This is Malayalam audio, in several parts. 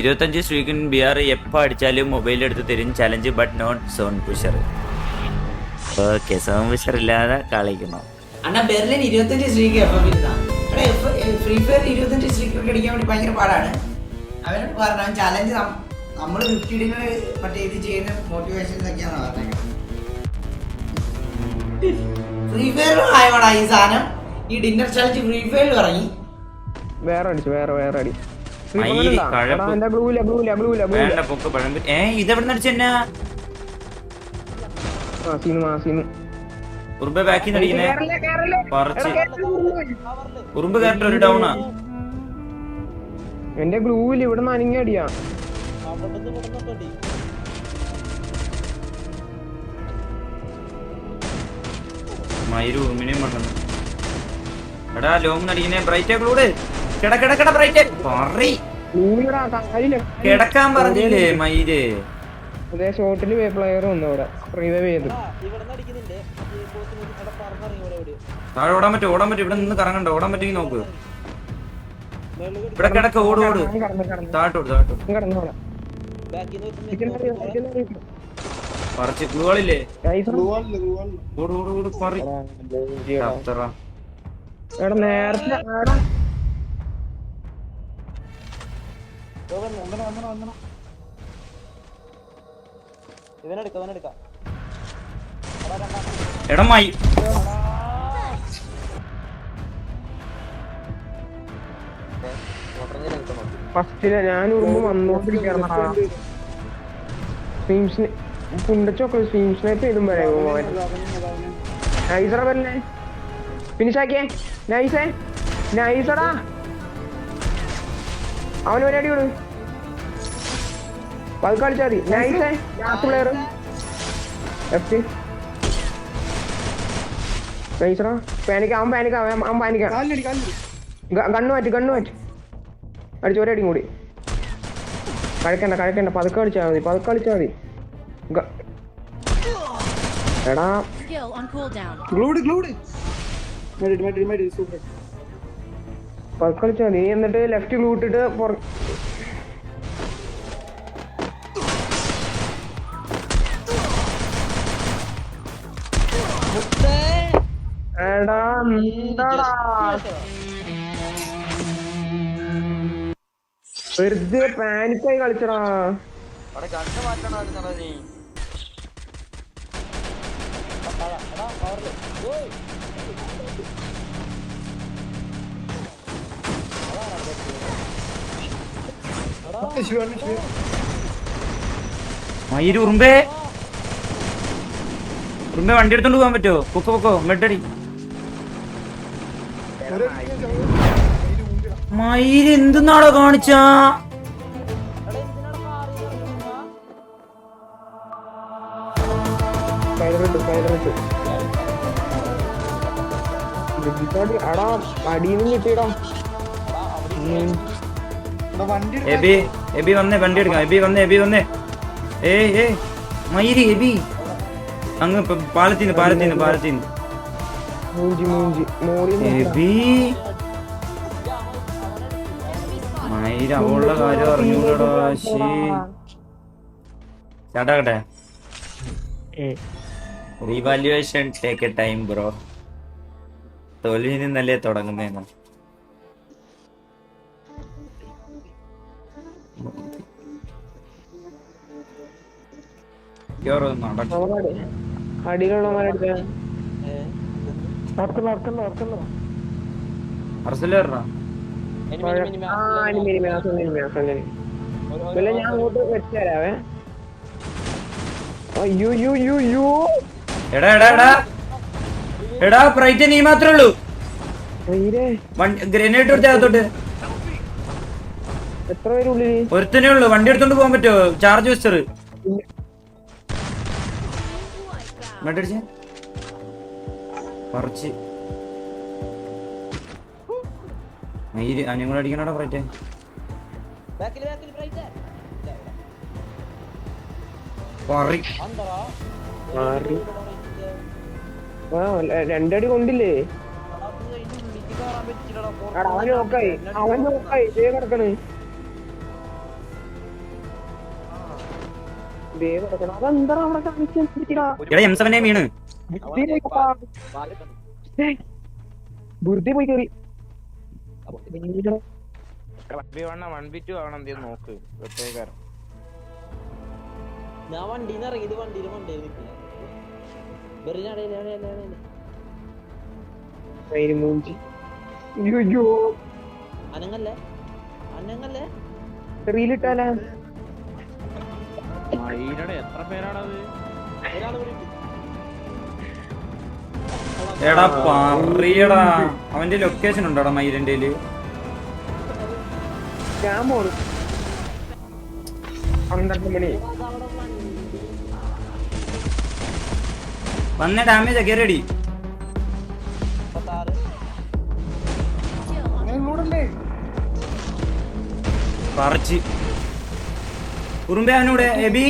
ഇരുപത്തഞ്ച് സ്ട്രീക്കിൻ ബിയാർ എപ്പോൾ അടിച്ചാലും മൊബൈൽ എടുത്ത് തരും. Challenge but not zone pusher okay zone pusher ഇല്ലാതെ കളിക്കണം അണ്ണാ ബെർലിൻ ഇരുപത്തഞ്ച് സ്ത്രീക്ക് എഫ് ഫ്രീ ഫയർ ഇരുപത്തഞ്ച് സ്ത്രീക്ക് അടിക്കാൻ വേണ്ടി ഭയങ്കര പാടാണ്. അവൻ പറഞ്ഞു ചലഞ്ച് നമ്മൾ ഫിഫ്റ്റിഡിന് മറ്റേ ഇത് ചെയ്യുന്ന മോട്ടിവേഷൻ ഒക്കെയാണ് പറഞ്ഞത് ഫ്രീ ഫയറിലും ആയോടാ ഈ സാധനം? ഈ ഡിന്നർ ചലഞ്ച് ഫ്രീ ഫയറിൽ ഇറങ്ങി വേറെ അടിച്ചു വേറെ വേറെ അടി. മയിൽ കഴപ്പ്. എന്റെ ബ്ലൂല ബ്ലൂല ബ്ലൂല ബ്ലൂല വേണ്ട പൊക്ക് പഴം ഏ ഇതെവിടെ നിന്ന് അടിച്ചെന്നാ ഉറുമ്പ ബാക്കിൽ നിന്ന് അടിക്കുന്നേ? കേറല്ലേ, കേറല്ലേ. പറിച്ച് ഉറുമ്പ് കയറിട്ട് ഒരു ഡൗണാ എന്റെ ഗ്ലൂവിൽ ഇവിടെ നിന്ന് അനങ്ങി അടിയാ. മയിൽ ഉറുമ്പിനെയും എടാ ലോങ് അടിക്കുന്നേ ബ്രൈറ്റേ ക്ലൂഡ് കിട കിട കിട ബ്രൈറ്റ് പറ കിടക്കാൻ പറഞ്ഞില്ലേ മയിൽ? അതേ ഷോട്ടിൽ പ്ലെയർ വന്നു അവിടെ. റിവൈവ് ചെയ്തു. താഴെ ഓടാൻ പറ്റും ഓടാൻ പറ്റും ഇവിടെ നിന്ന് കറങ്ങണ്ട. ഓടാൻ പറ്റുമെങ്കിൽ നോക്ക്. ഇവിടെ കിടക്ക ഓട് ഓട്. താഴോട്ട് താഴോട്ട് പറിച്ച് ഗ്ലൂകളില്ലേ ഓട് ഓട് ഓട് പറി ചത്തറ. എടാ നേരത്തെ എടാ ഇവനെടുക്കാം ഇവനെടുക്കാം എടാ മയി ഫസ്റ്റിൽ ഞാൻ ഉറുമ്പ് വന്നോണ്ടിരിക്കണ സ്ട്രീംസിന് പുണ്ടച്ചൊക്കെ സ്ട്രീം സ്നൈപ്പ് ചെയ്തും പറയുമോ നൈസറ പറഞ്ഞേ ഫിനിഷാക്കിയേ നൈസേ നൈസടാ അവന് ഒരു അടി വിട് കളിച്ചാൽ കളിച്ചാ മതി. നൈസ് ലാസ്റ്റ് പ്ലെയർ ലെഫ്റ്റ് നൈസറാ പാനിക്ക അവൻ പാനിക്ക അവൻ പാനിക്ക ഗണ്ണ് മാറ്റി ഗണ്ണ് മാറ്റി. അടിച്ച് ഒരടിയും കൂടി. കഴിക്കണ്ട കഴിക്കണ്ട. പതുക്കെ കളിച്ചാൽ മതി പതുക്കെ കളിച്ചാൽ മതി. ഗ- എടാ. Skill on cooldown. മതി. നീ എന്നിട്ട് ലെഫ്റ്റ് ഗ്ലൂട്ടിട്ട് പുറ വെറുതെ പാനിക്കായി കളിച്ചടാ. അവിടെ മയിൽ ഉറുമ്പേ. ഉറുമ്പേ വണ്ടി എടുത്തോണ്ട് പോകാൻ പറ്റുമോ പൊക്കോ പൊക്കോ മെഡടി മയിൽ എന്തെന്നാടോ കാണിച്ചാ? അടാ അടിയിൽ നിന്ന് കിട്ടിയടാ. എബി എബി വന്നേ വണ്ടി എടുക്കാം എബി വന്നേ എബി വന്നേ. ഏയ് ഏയ്. മയിരി എബി. അങ്ങ് പാലത്തിന് പാലത്തിന് പാലത്തിന് എബി. മയിൽ അവളുടെ കാര്യം അറിഞ്ഞൂടാ ശേ. ചാട്ടാകട്ടെ. Revaluation take a time bro തോൽവി നിന്നല്ലേ തുടങ്ങുന്നതെന്ന്. ഞാൻ അങ്ങോട്ട് വെച്ചുതരാവേ. അയ്യോ യോ യോ യോ എടാ എടാ എടാ. എടാ പ്രൈറ്റ് നീ മാത്രമേ ഉള്ളൂ. ഗ്രനേഡ് എത്ര ഒരുത്തനേ ഉള്ളൂ. വണ്ടി എടുത്തോണ്ട് പോകാൻ പറ്റുമോ? ചാർജ് വെസ്റ്റർ മെഡടിച്ച് പറിച്ച്. മയിൽ അനിയും കൂടെ പ്രൈറ്റ് ഫ്രൈറ്റ് രണ്ടടി കൊണ്ടില്ലേ? എടാ, അവൻ നോക്കായി അവൻ നോക്കായി ഇതേ കിടക്കണ്. വേവ് കിടക്കണം അതെന്താ അവിടെ കാണിച്ചാ വീണ് വെറുതെ പോയി കയറി നോക്ക്. ഞാൻ വണ്ടിന്ന് ഇറങ്ങി. ഇത് വണ്ടിയിൽ വണ്ടിയിൽ നിൽക്കില്ല. വെറുതെ അടയില്ല അടയില്ല അടയില്ല പേര് മൂഞ്ചി. അയ്യോ. അനങ്ങല്ലേ? അനങ്ങല്ലേ? റീലിട്ടാലേ. എത്ര പേരാണത്? എടാ പറയടാ. അവന്റെ ലൊക്കേഷൻ ഉണ്ടോടാ മയിലിന്റെ വന്ന ഡാമേജ് കയറിയടി പറിച്ച്. ഉറുമ്പേ അവനൂടെ എബി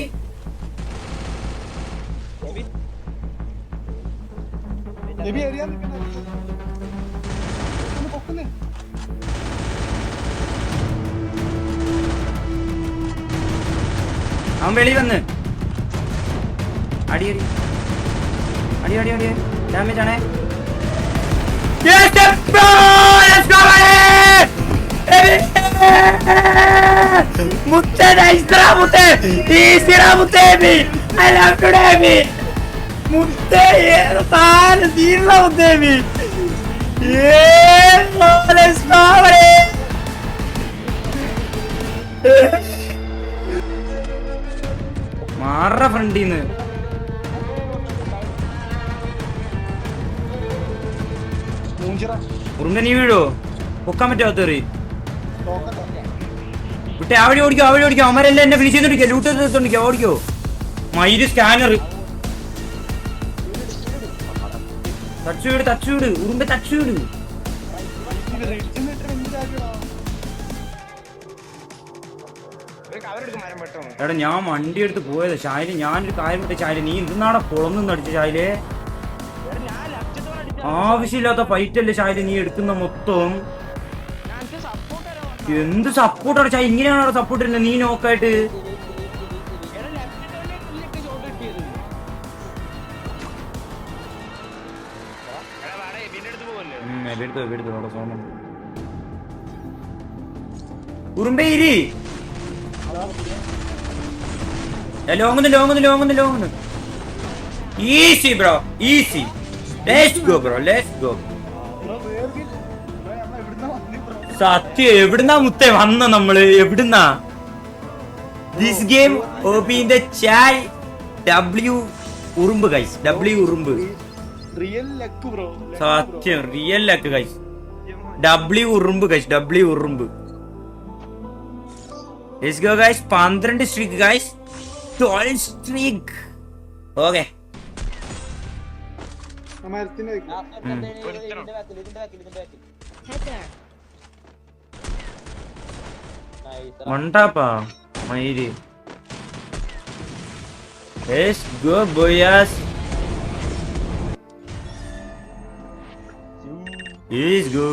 അവൻ വെളി വന്ന്. അടി അടി. അടി അടി അടി. ഡാമേജ് ആണേ. Yes, go! Let's go, buddy! മുത്തേ മുത്തനെ ഇസ്രാമുത്തെ ഈസിറാമുത്തേബി അലാക്കുടേബി മുത്തേ താൻ ദീർണമുത്തേബി മാറ ഫ്രണ്ടീന്ന്. ഉറുമ്പ നീ വീഴോ? പൊക്കാൻ പറ്റാത്തറി വിട്ടെ അവിടെ ഓടിക്കോ അവിടെ ഓടിക്കോ. അവന്മാരെല്ലാം എന്നെ ഫിനിഷ് ചെയ്തോണ്ടിരിക്കോ ലൂട്ട് ചെയ്തോണ്ടിരിക്കോ ഓടിക്കോ. മൈര് സ്കാനർ തച്ചുവിട് തച്ചുവിട് തച്ചു വിട് ഉറുമ്പ തച്ചുവിട് എടാ ഞാൻ വണ്ടി എടുത്ത് പോയത്. ഷായിൽ ഞാനൊരു കാര്യം വിട്ട ഷായിൽ നീ എന്തിനാടാ പൊളന്നു അടിച്ച ഷായിൽ ആവശ്യമില്ലാത്ത ഫൈറ്റ് അല്ലേ ഷായിൽ നീ എടുക്കുന്ന മൊത്തം? എന്ത് സപ്പോർട്ട് അടച്ചാ? ഇങ്ങനെയാണോ സപ്പോർട്ട് ഇല്ല നീ നോക്കായിട്ട് ഉറുമ്പേരി. ലോങ്ങുന്നു ലോങ്ങുന്നു ലോങ്ങുന്നു ലോങ്ങുന്നു easy bro easy let's go bro let's go സത്യം എവിടുന്നാ മുത്തേ വന്ന നമ്മൾ? എവിടുന്നാ? ദിസ് ഗെയിം ഓബിന്റെ ചായ് ഡബ്ല്യു ഉറുമ്പ് കൈസ് ഡബ്ല്യു ഉറുമ്പ്. റിയൽ ലക്ക് ബ്രോ സത്യം റിയൽ ലക്ക് കൈസ് ഡബ്ല്യു ഉറുമ്പ് കൈസ് ഡബ്ല്യു ഉറുമ്പ്. Let's go guys. പന്ത്രണ്ട് streak guys twelve streak okay മരത്തിന്റെ മണ്ടാപ്പാ മയിൽ Let's go boyas. Let's go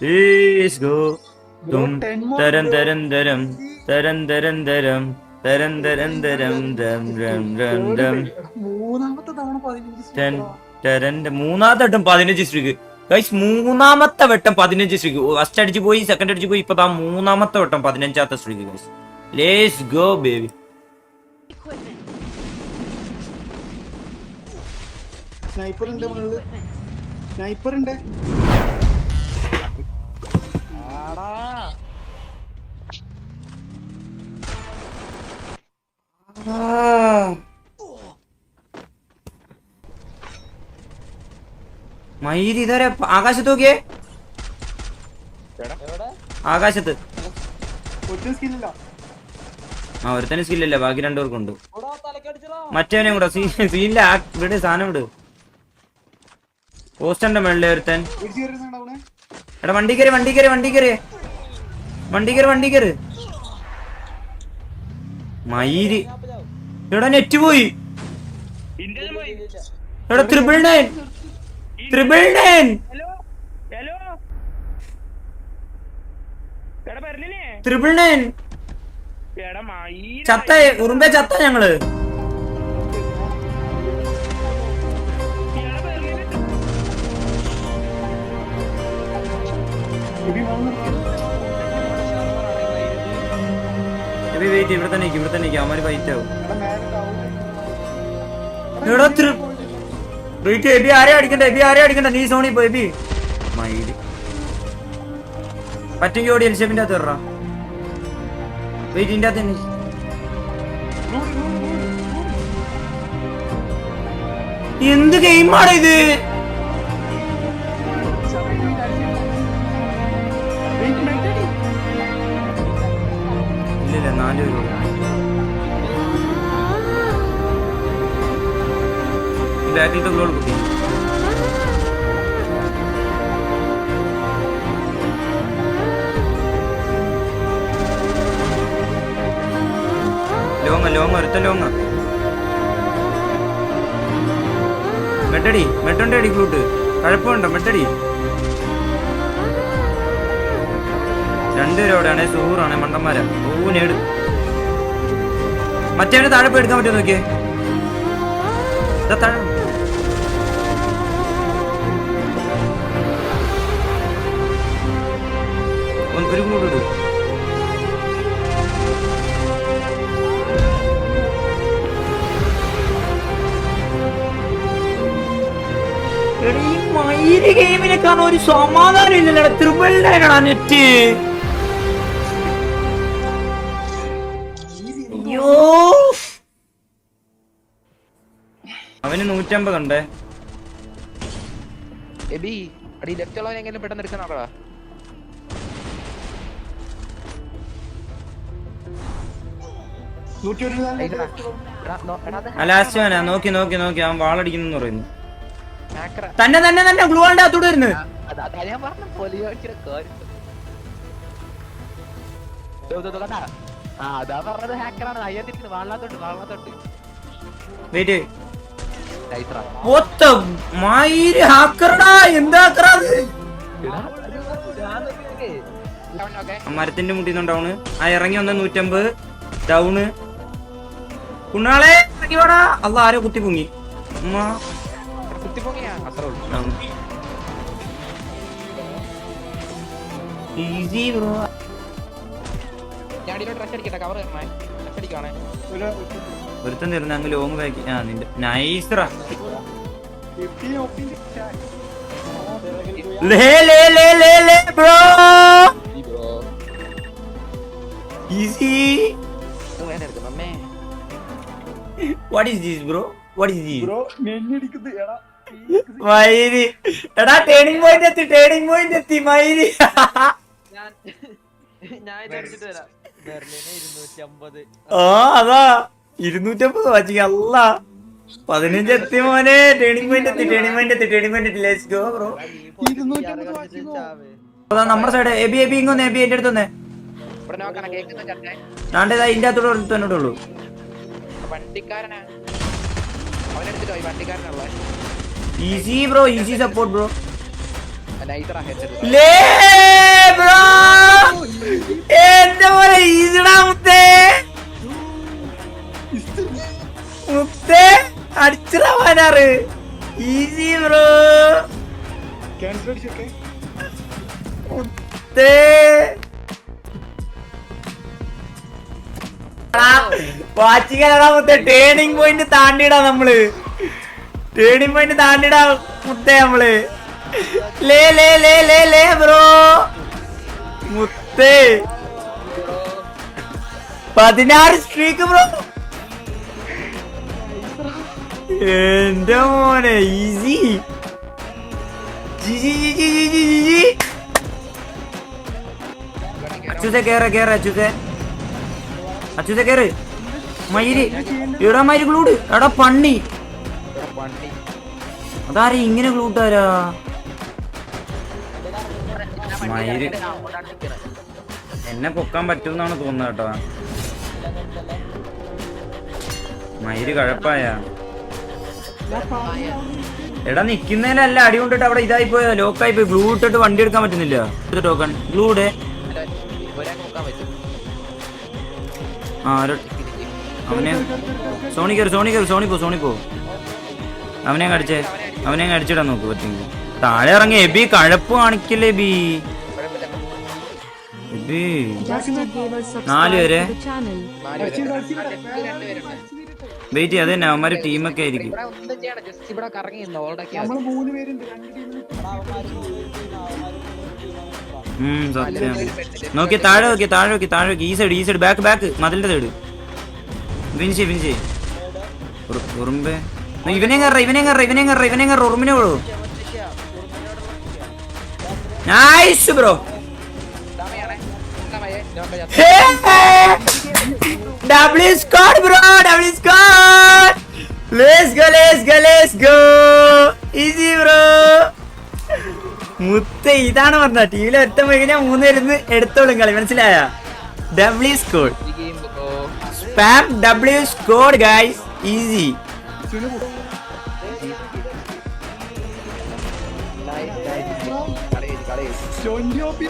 Let's go Dum തരം തരം തരം തരം തരം തരം തരം തരം തരം ദം ദം ദം ദം മൂന്നാമത്തെ തവണ പതിനഞ്ച് മൂന്നാമത്തെ പതിനഞ്ച് സ്ട്രീക്ക് ഗൈസ് മൂന്നാമത്തെ വെട്ടം പതിനഞ്ച് സ്ട്രീക്ക് ഫസ്റ്റ് അടിച്ചു പോയി സെക്കൻഡ് അടിച്ചു പോയി ഇപ്പൊ താ മൂന്നാമത്തെ വട്ടം പതിനഞ്ചാമത്തെ streak guys let's go baby sniper ഉണ്ട് മുകളിൽ സ്നൈപ്പർ ഉണ്ട് മയിൽ ഇതുവരെ ആകാശത്ത് നോക്കിയേ? എവിടെ? ആകാശത്ത്. ആ ഒരുത്തന്നെ സ്കില്ലല്ലേ ബാക്കി രണ്ടുപേർക്കുണ്ട് മറ്റവനെ കൂടെ സീനില്ല വിട് സാധനം വിട് പോസ്റ്ററിന്റെ മേളിലെ ഒരുത്തൻ. എടാ വണ്ടി കയറി വണ്ടി കയറി വണ്ടി കയറി. വണ്ടി കയറി വണ്ടി കയറി. മയിൽ എടാ നെറ്റ് പോയി. എടാ ത്രിപിൾ നയൻ മയിൽ ചത്ത ഉറുമ്പെ ചത്ത ഞങ്ങൾ. വെയിറ്റ് ഇവിടെ തന്നെ ഇവിടെ തന്നെ അവന്മാര് ഫൈറ്റ് ആവും. എടാ വെയിറ്റ് എബി ആരെ അടിക്കണ്ട? എബി ആരെ അടിക്കണ്ട? നീ സോണി പോ എബി മൈലി പറ്റുമെങ്കിൽ ഓടി എൽഷേപ്പിന്റെ അകത്ത് കയറാ വെയിറ്റ് ഇന്റെ അകത്ത് എന്ത് ഗെയിമാണ് ഇത്? ബാക്കിലത്തെ ഗോൾ കുട്ടി ലോങ്ങ ലോങ്ങ ഒരുത്ത ലോങ്ങ. മെട്ടടി മെട്ടന്റെ അടി ഫ്ലൂട്ട് കഴപ്പമുണ്ടോ മെട്ടടി? രണ്ടുപേരും അവിടെയാണ് മണ്ടന്മാരാ. ഓ നേട് മറ്റേ താഴെ പോയി എടുക്കാൻ പറ്റുമോ നോക്കിയേ? താഴെ. ഈ ഗെയിമിനെ കാണാൻ ഒരു സമാധാനം ഇല്ലല്ലോ. ത്രിപിളിനായിട്ടാ നെറ്റ്. അയ്യോ. അവന് നൂറ്റമ്പത് ഉണ്ടേ. എബി അടി ലെഫ്റ്റ് ഉള്ളവൻ എങ്ങനെ പെട്ടെന്ന് എടുക്കാൻ നോക്കടാ. നോക്കി നോക്കി നോക്കി. അവൻ വാളടിക്കുന്നെന്ന് പറയുന്നു. തന്നെ തന്നെ തന്നെ ഗ്ലൂ ആണ്ട് അത്തോട് വരുന്നത് മരത്തിന്റെ മുട്ടിന്നുണ്ടാവണ് ആ ഇറങ്ങി വന്ന നൂറ്റമ്പത്. ഡൗണ് കുണ്ണാളെ അല്ല ആരോ കുത്തി പൊങ്ങി. ഉമ്മ. കുത്തിപ്പൊങ്ങിയാ? അത്രേ ഉള്ളൂ. Easy bro. ഞാൻ അടിയിലോട്ട് റഷ് അടിക്കട്ടെ കവർ തരണേ റഷ് അടിക്കുവാണേ. ഒരു ഒരുത്തൻ തരുന്ന അങ്ങ് ലോങ് ബാക്കി ആ നിന്റെ നൈസ്റാ ഫിഫ്റ്റി ഓഫിന്റെ ലേ ലേ ലേ ലേ ലേ bro easy what is this bro what is this bro എടാ. മയിരി. എടാ ടേണിംഗ് പോയിന്റ് എത്തി ടേണിംഗ് പോയിന്റ് എത്തി മയിരി. ഞാൻ ഞാൻ ആ അതാ. ഇരുന്നൂറ്റമ്പത് വാച്ചി അല്ല. പതിനഞ്ച് എത്തി മോനെ. ടേണിംഗ് പോയിന്റ് എത്തി ടേണിംഗ് പോയിന്റ് എത്തി ടേണിംഗ് പോയിന്റ് എത്തി. Let's go bro? അതാ നമ്മുടെ സൈഡ് എബി എബി ഇങ്ങൊന്ന് എബി എന്റെ അടുത്ത് വന്നേ. ഇതാ ഇതിന്റെ അകത്തോടെ ഒരു തന്നെ ഉള്ളൂ വണ്ടിക്കാരനാ. അവനെടുത്തിട്ടോ വണ്ടിക്കാരനുള്ള easy bro easy support bro ലേ ബ്രോ എന്റെ പോലെ ഈസിടാ മുത്തേ. മുത്തേ അടിച്ചിടാ പതിനാറ് ഈസി ബ്രോ മുത്തേ വാച്ചിക്കലടാ മുത്തേ. ടേണിംഗ് പോയിന്റ് താണ്ടിടാ നമ്മൾ. ടേണിംഗ് പോയിന്റ് താണ്ടിടാ മുത്തേ നമ്മൾ. ലേ ലേ ലേ ലേ ലേ ബ്രോ. മുത്തേ. പതിനാറ് സ്ട്രീക്ക് ബ്രോ. എന്റെ മോനെ ഈസി അച്ഛൻ കേറ കേറ അച്യുതെ. അച്യുതെ എടാ പണ്ണി വണ്ടി. അതാരെ ഇങ്ങനെ ഗ്ലൂട്ടാരാ മയിൽ. എന്നെ പൊക്കാൻ പറ്റുമെന്നാണ് തോന്നുന്നത് കേട്ടോ. മയിൽ കഴപ്പായ. എടാ നിക്കുന്നതിലല്ല അടി കൊണ്ടിട്ട് അവിടെ ഇതായി പോയോ ലോക്കായി പോയി. ഗ്ലൂ ഇട്ടിട്ട് വണ്ടി എടുക്കാൻ പറ്റുന്നില്ല. ടോക്കൺ ഗ്ലൂടെ പറ്റും. ആ അവനെ സോണി കയറി സോണി കയറി സോണി പോ സോണി പോ. അവനെ കടിച്ചേ. അവനെ കടിച്ചിടാൻ നോക്ക് പറ്റുമെങ്കിൽ. താഴെ ഇറങ്ങി എബി കഴപ്പ് കാണിക്കില്ല എബി? എബി. നാല് പേരെ. വെയിറ്റ് ചെയ്യാതെ തന്നെ അവന്മാര് ടീമൊക്കെ ആയിരിക്കും. നോക്കി താഴെ നോക്കി താഴെ നോക്കി താഴെ നോക്കി. ഈ സൈഡ് ഈ സൈഡ് ബാക്ക് ബാക്ക് മതിലിന്റെ സൈഡ് വിൻസി വിൻസി. ഉറുമ്പേ ഇവനെ കയറ ഇവനെ കയറ ഉറുമിനെ കൊള്ളു nice bro W squad bro W squad let's go let's go let's go easy bro മുത്ത ഇതാണ് പറഞ്ഞ ടീമിൽ ഒറ്റ കഴിഞ്ഞാൽ മൂന്ന് പേരുന്ന് എടുത്തോളും കളി. മനസ്സിലായ? W squad spam W squad guys easy twenty OP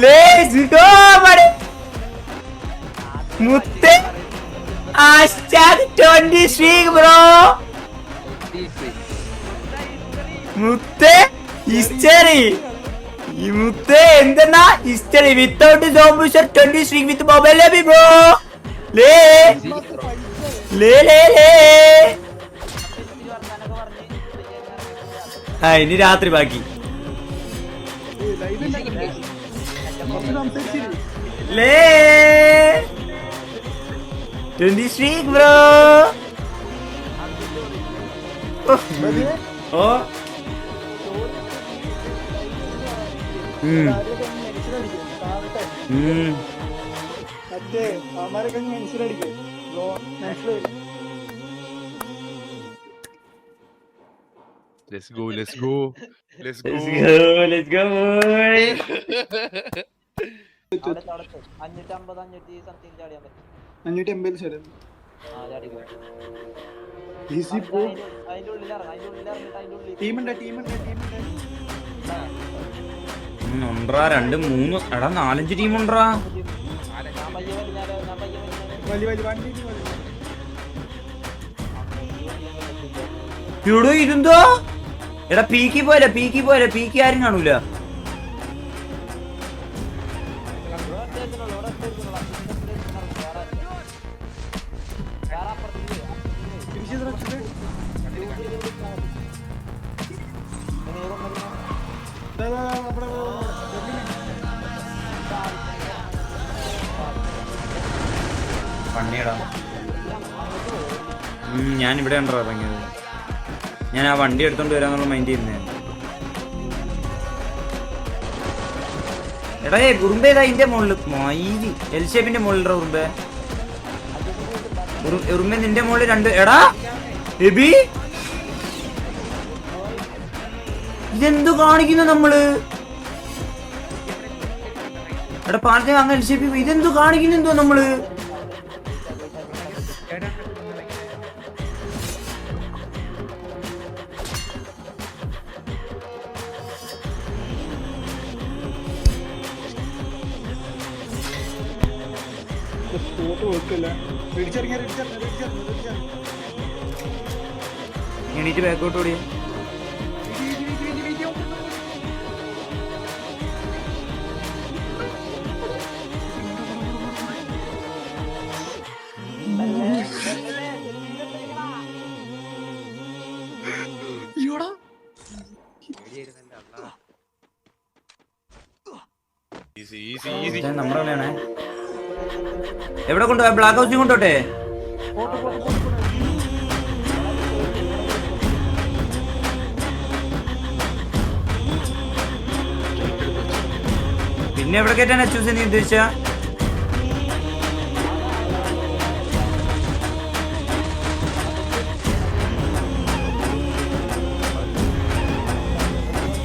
let's go buddy മുത്ത ഹാഷ്ടാഗ് 20 സ്ട്രീക്ക് ബ്രോ മുത്തേ ഹിസ്റ്ററി ഈ മുത്തേ എന്തെന്നാ? History without zone pusher 20 streak with mobile lobby bro ലേ. ലേ ലേ ലേ. ആ ഇനി രാത്രി ബാക്കി. ലേ. 20 സ്ട്രീക്ക് ബ്രോ. ഓ. ഉം. ഉം. മറ്റേ അവന്മാരൊക്കെ മനസ്സിലടിക്കും. മനസ്സിലായി Let's go, let's go. Let's go. Let's go, let's go, boy. അഞ്ഞൂറ്റമ്പത് അഞ്ഞൂറ്റി സംതിങ് ചാടിയാൻ പറ്റും അഞ്ഞൂറ്റി എൺപത് ശതം ആ ചാടി പോയി. ഈസി പോ അതിന്റെ ഉള്ളിൽ ഇറങ്ങാം അതിന്റെ ഉള്ളിൽ ഇറങ്ങിട്ട് അതിന്റെ ഉള്ളിൽ ടീമുണ്ട് ടീമുണ്ട് ടീമുണ്ട് രണ്ട് മൂന്ന് എടാ നാലഞ്ച് ടീം ഇതെന്തോ? എടാ പീക്കി പോയല്ലേ പീക്കി പോയല്ലേ പീക്കി ആരും കാണൂല. ഇവിടെ ഇറങ്ങിയത്. ഞാൻ ആ വണ്ടി എടുത്തോണ്ട് വരാന്നുള്ള മൈൻഡ് ചെയ്യുന്നേ എടാ ഏ ഇതാ ഇതിന്റെ മുകളിൽ എൽ ഷേപ്പിന്റെ മുകളിൽ ഉറുമ്പേ ഉറുമ്പ നിന്റെ മുകളിൽ രണ്ട് എടാ എബി. ഇതെന്തു കാണിക്കുന്നു നമ്മൾ? എടാ പാർട്ടി അങ്ങ് എൽ ഷേപ്പ് ഇതെന്തു കാണിക്കുന്നു എന്തോ നമ്മൾ? എണീറ്റ് ബാക്കോട്ട് ഓടിയാ. നമ്മുടെ എവിടെ കൊണ്ടുപോയ? ബ്ലാക്ക് ഹൗസിൽ കൊണ്ടോട്ടെ പിന്നെ എവിടെ കയറ്റാൻ അച്ചൂസ് നീ ഉദ്ദേശിച്ച?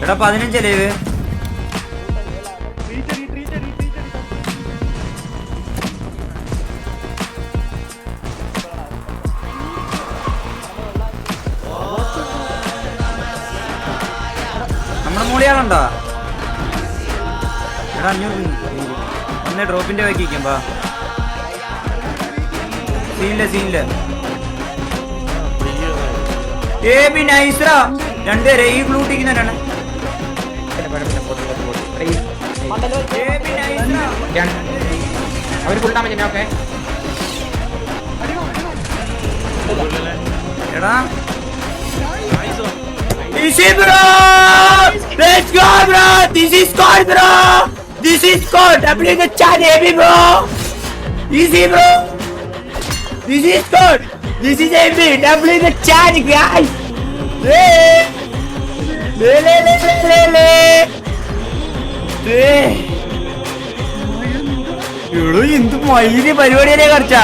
എടാ പതിനഞ്ചല്ലേ ഇത്? വന്നേ ഡ്രോപ്പിന്റെ വയ്ക്കും വാ സീനില്ല സീനില്ല ഏ പിന്നെ നൈസ്രാ രണ്ടുപേരെ ഈ ബ്ലൂ ടിക്കുന്നവരാണ് അവർ ഫുൾ ഡാമേജ് ഓക്കെ. എടാ. Easy bro! Let's go bro! This is squad bro! This is called W the chat heavy bro! Easy bro! This is good! This is heavy! W the chat guys! Hey! Le le le le le le! എടോ എന്ത് മയിൽ പരിപാടിയല്ലേ കളിച്ചാ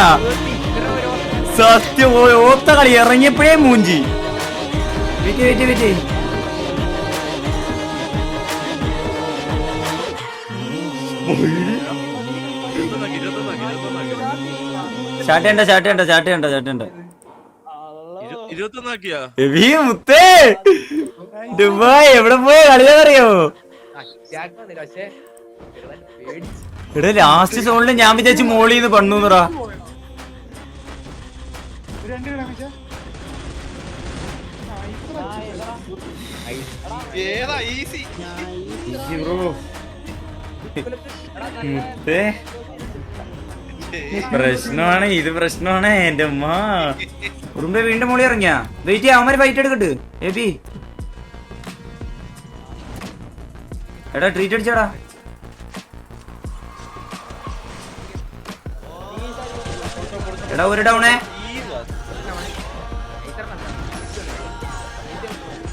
സത്യം ഓത്ത കളി ഇറങ്ങിയപ്പോഴേ മൂഞ്ചി വിറ്റ് വിറ്റ് വെയിറ്റ് ചെയ്യണ്ട ഇരു- ഇരുപത്തൊന്നാക്കിയാ? എബി മുത്തേ! ദുബായ് എവിടെ പോയ? എടാ ലാസ്റ്റ് സോണിൽ ഞാൻ വിചാരിച്ചു മോളിന്ന് പണ്ണൂന്നറാ. ഏതാ ഈസി മുത്തേ പ്രശ്നമാണ് ഇത് പ്രശ്നമാണ് എന്റെ ഉമ്മ. ഉറുമ്പെ വീണ്ടും മോളി ഇറങ്ങിയാ? വെയിറ്റ് ചെയ്യാ അവന്മാര് ഫൈറ്റ് എടുക്കട്ട്. എബി എടാ ട്രീറ്റ് അടിച്ചടാ. എടാ ഒരു ഡൗണേ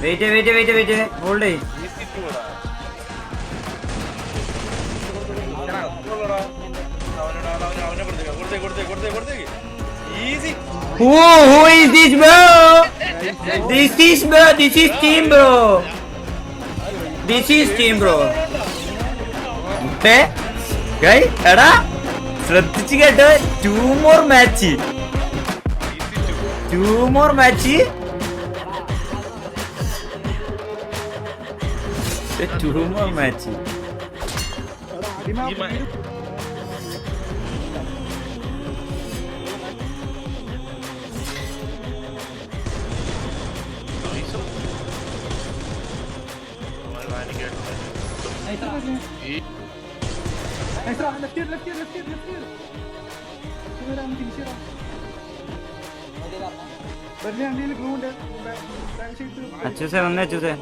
wait wait wait wait hold easy Who who is this bro? This is bro. This is team bro. This is team bro. മുത്തേ ഗൈ എടാ ശ്രദ്ധിച്ച് കേട്ടോ two more match two more match two more match Side അച്ചൂസേ വന്നേ അച്ചൂസേ.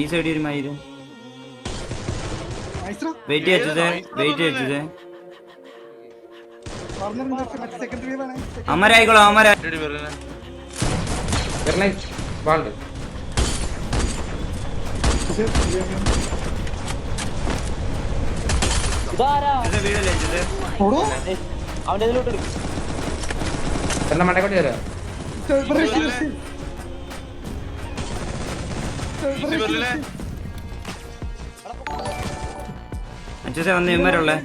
ഈ സൈഡ് ഇരുമായിരുന്നു നൈസ്രാ വെയിറ്റ് അച്ചൂസേ വെയിറ്റ് ആണ് അമരായിക്കോളാം അമരാ ഇടി വരുന്നെ. ഓടോ അവന്റെ ഇതിലോട്ട് മണ്ടക്കോട്ട് റഷ് റഷ് ഈസി വരില്ലേ? അച്ചൂസേ വന്ന് ഇവന്മാരുള്ളേ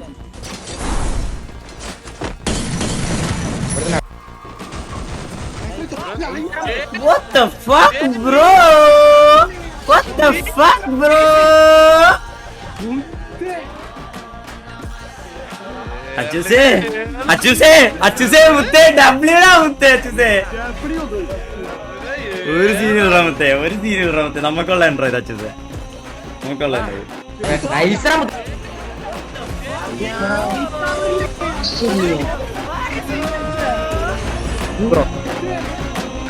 What the fuck, bro? What the fuck, bro? അച്ചൂസേ അച്ചൂസേ അച്ചൂസേ മുത്തേ ഡബ്ല്യൂടാ മുത്തേ അച്ചൂസേ ഒരു സീനിയർ ഇറാമത്തെ ഒരു സീനിയർ ഇറാമത്തെ നമുക്കുള്ള എൻട്രോ ഇത് അച്ചൂസേ നമുക്കുള്ള എൻട്രോ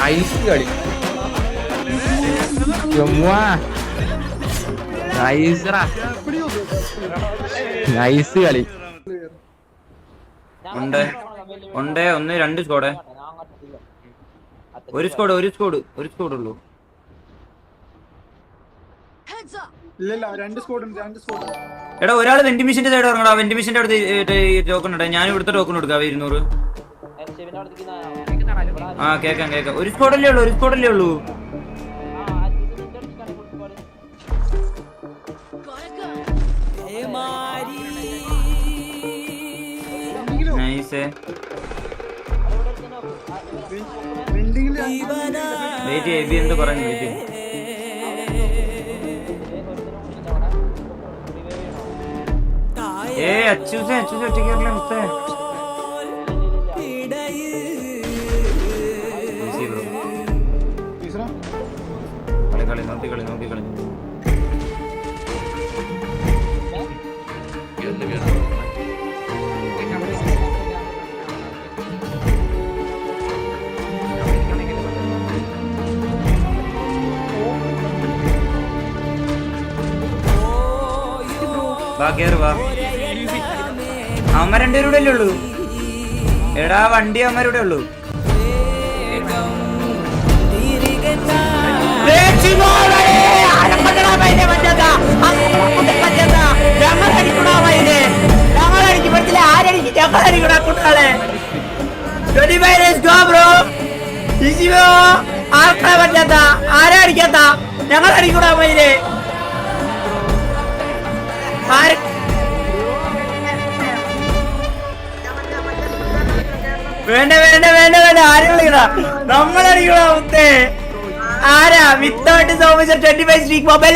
ഐസ് കളി. നൈസ് കളി. ഉണ്ട്. ഉണ്ട്. ഒന്ന് രണ്ട് സ്കോഡേ ഒരു സ്കോഡ് ഒരു സ്കോഡ് ഒരു സ്കോഡ് ഉള്ളൂ. എടാ ഒരാൾ വെന്റിമിഷന്റെ സൈഡ് ഇറങ്ങടാ. വെന്റിമിഷന്റെ അടുത്ത് ടോക്കൺ ഇടാ. ഞാൻ ഇവിടുത്തെ ടോക്കൺ എടുക്കാം ഇരുന്നൂറ്. ആ കേക്കാം കേക്കാം. ഒരു സ്കോഡല്ലേ ഉള്ളൂ ഒരു സ്കോഡല്ലേ ഉള്ളൂ. നൈസ് വെയിറ്റ് എബി എന്ത് പറഞ്ഞു വെയിറ്റ് ഏ അച്ചൂസെ അച്ചൂസെ ഒറ്റയ്ക്ക് മുത്തേ? മിസ്സേ കളി കളി നോക്കി കളി നോക്കി കളി. കേറ് വാ. രണ്ടുപേരുടെ അല്ലേ ഉള്ളൂ? എടാ വണ്ടി അവന്മാരുടെ ഉള്ളൂ. ഞങ്ങൾ അടിക്കൂടാ മയിൽ വേണ്ട വേണ്ട വേണ്ട വേണ്ട. ആരും വിളിക്കണ നമ്മളടിക്കണ മുത്തേ. ആരാ? വിത്തൗട്ട് സോമേശ്വർ ട്വന്റി ഫൈവ് സ്ട്രീക്ക് മൊബൈൽ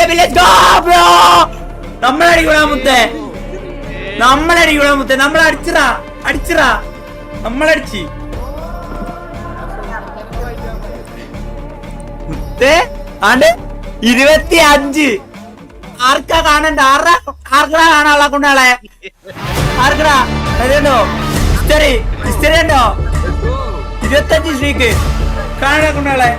നമ്മളടിക്കണ മുത്തേ. നമ്മളടിക്കണ മുത്തേ. നമ്മൾ അടിച്ചറാ അടിച്ചറാ നമ്മളടിച്ച് മുത്തേ ആണ്ട്. ഇരുപത്തി അഞ്ച് ആർക്കാ കാണണ്ട? ആർക്കാ ആർക്കാ കാണാനുള്ള കൊണ്ടാളെ ആർക്കടാ? അതുണ്ടോ ഹിസ്റ്ററി ഹിസ്റ്ററി ഉണ്ടോ? ഇരുപത്തഞ്ച് സ്ത്രീക്ക് കാണാൻ കൊണ്ടാളെ